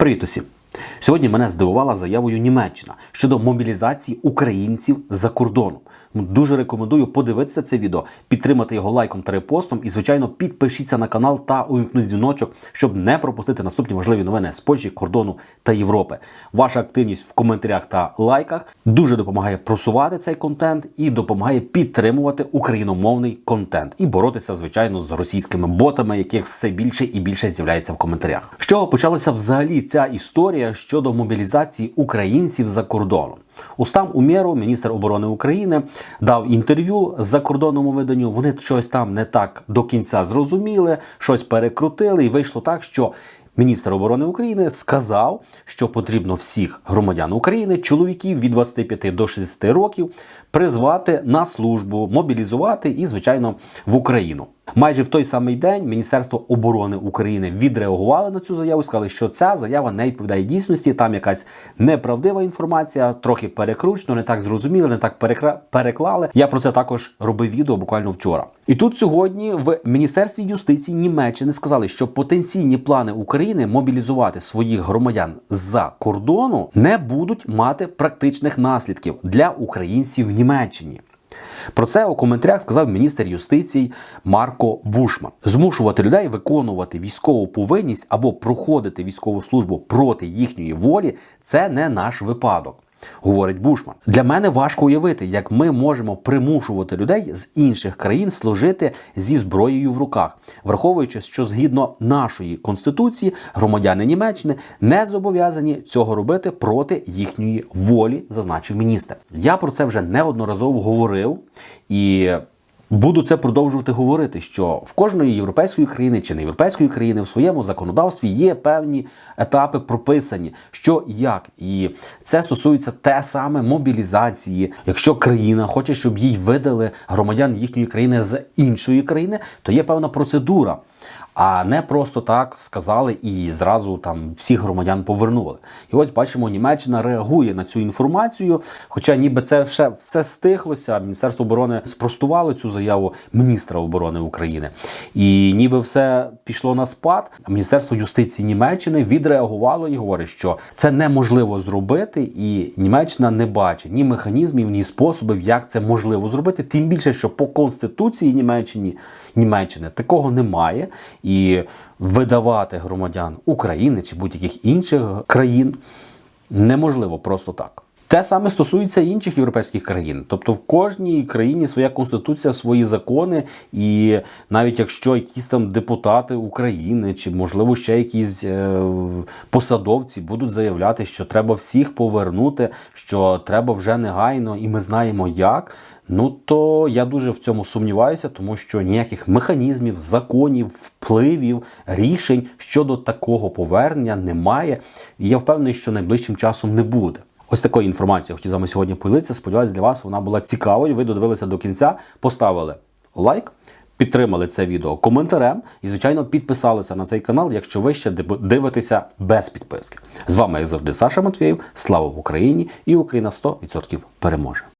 Привіт! Сьогодні мене здивувала заявою Німеччина щодо мобілізації українців за кордоном. Дуже рекомендую подивитися це відео, підтримати його лайком та репостом. І, звичайно, підпишіться на канал та увімкніть дзвіночок, щоб не пропустити наступні важливі новини з Польщі, кордону та Європи. Ваша активність в коментарях та лайках дуже допомагає просувати цей контент і допомагає підтримувати україномовний контент і боротися, звичайно, з російськими ботами, яких все більше і більше з'являється в коментарях. З чого почалася взагалі ця історія щодо мобілізації українців за кордоном? Устам Умєров, міністр оборони України, дав інтерв'ю закордонному виданню. Вони щось там не так до кінця зрозуміли, щось перекрутили, і вийшло так, що. Міністр оборони України сказав, що потрібно всіх громадян України, чоловіків від 25 до 60 років, призвати на службу, мобілізувати і, звичайно, в Україну. Майже в той самий день Міністерство оборони України відреагувало на цю заяву. Сказали, що ця заява не відповідає дійсності. Там якась неправдива інформація, трохи перекручено, не так зрозуміло, не так перекра- переклали. Я про це також робив відео буквально вчора. І тут сьогодні в Міністерстві юстиції Німеччини сказали, що потенційні плани України мобілізувати своїх громадян з-за кордону не будуть мати практичних наслідків для українців в Німеччині. Про це у коментарях сказав міністр юстиції Марко Бушман. Змушувати людей виконувати військову повинність або проходити військову службу проти їхньої волі це не наш випадок. Говорить Бушман. Для мене важко уявити, як ми можемо примушувати людей з інших країн служити зі зброєю в руках, враховуючи, що згідно нашої конституції громадяни Німеччини не зобов'язані цього робити проти їхньої волі, зазначив міністр. Я про це вже неодноразово говорив і. Буду це продовжувати говорити, що в кожної європейської країни чи не європейської країни в своєму законодавстві є певні етапи прописані, що і як, і це стосується те саме мобілізації. Якщо країна хоче, щоб їй видали громадян їхньої країни з іншої країни, то є певна процедура. А не просто так сказали і зразу там всіх громадян повернули. І ось бачимо, Німеччина реагує на цю інформацію. Хоча ніби це все, все стихлося. Міністерство оборони спростувало цю заяву міністра оборони України, і ніби все пішло на спад. Міністерство юстиції Німеччини відреагувало і говорить, що це неможливо зробити, і Німеччина не бачить ні механізмів, ні способів, як це можливо зробити. Тим більше, що по конституції Німеччини Німеччини такого немає, видавати громадян України чи будь-яких інших країн неможливо просто так. Те саме стосується інших європейських країн. Тобто в кожній країні своя конституція, свої закони, і навіть якщо якісь там депутати України чи, можливо, ще якісь е, посадовці будуть заявляти, що треба всіх повернути, що треба вже негайно, і ми знаємо як. Ну то я дуже в цьому сумніваюся, тому що ніяких механізмів, законів, впливів, рішень щодо такого повернення немає. І я впевнений, що найближчим часом не буде. Ось такою інформацією хотів з вами сьогодні поділитися. Сподіваюсь, для вас вона була цікавою. Ви додивилися до кінця, поставили лайк, підтримали це відео коментарем і, звичайно, підписалися на цей канал, якщо ви ще дивитеся без підписки. З вами, як завжди, Саша Матвієв. Слава Україні! І Україна 100% переможе!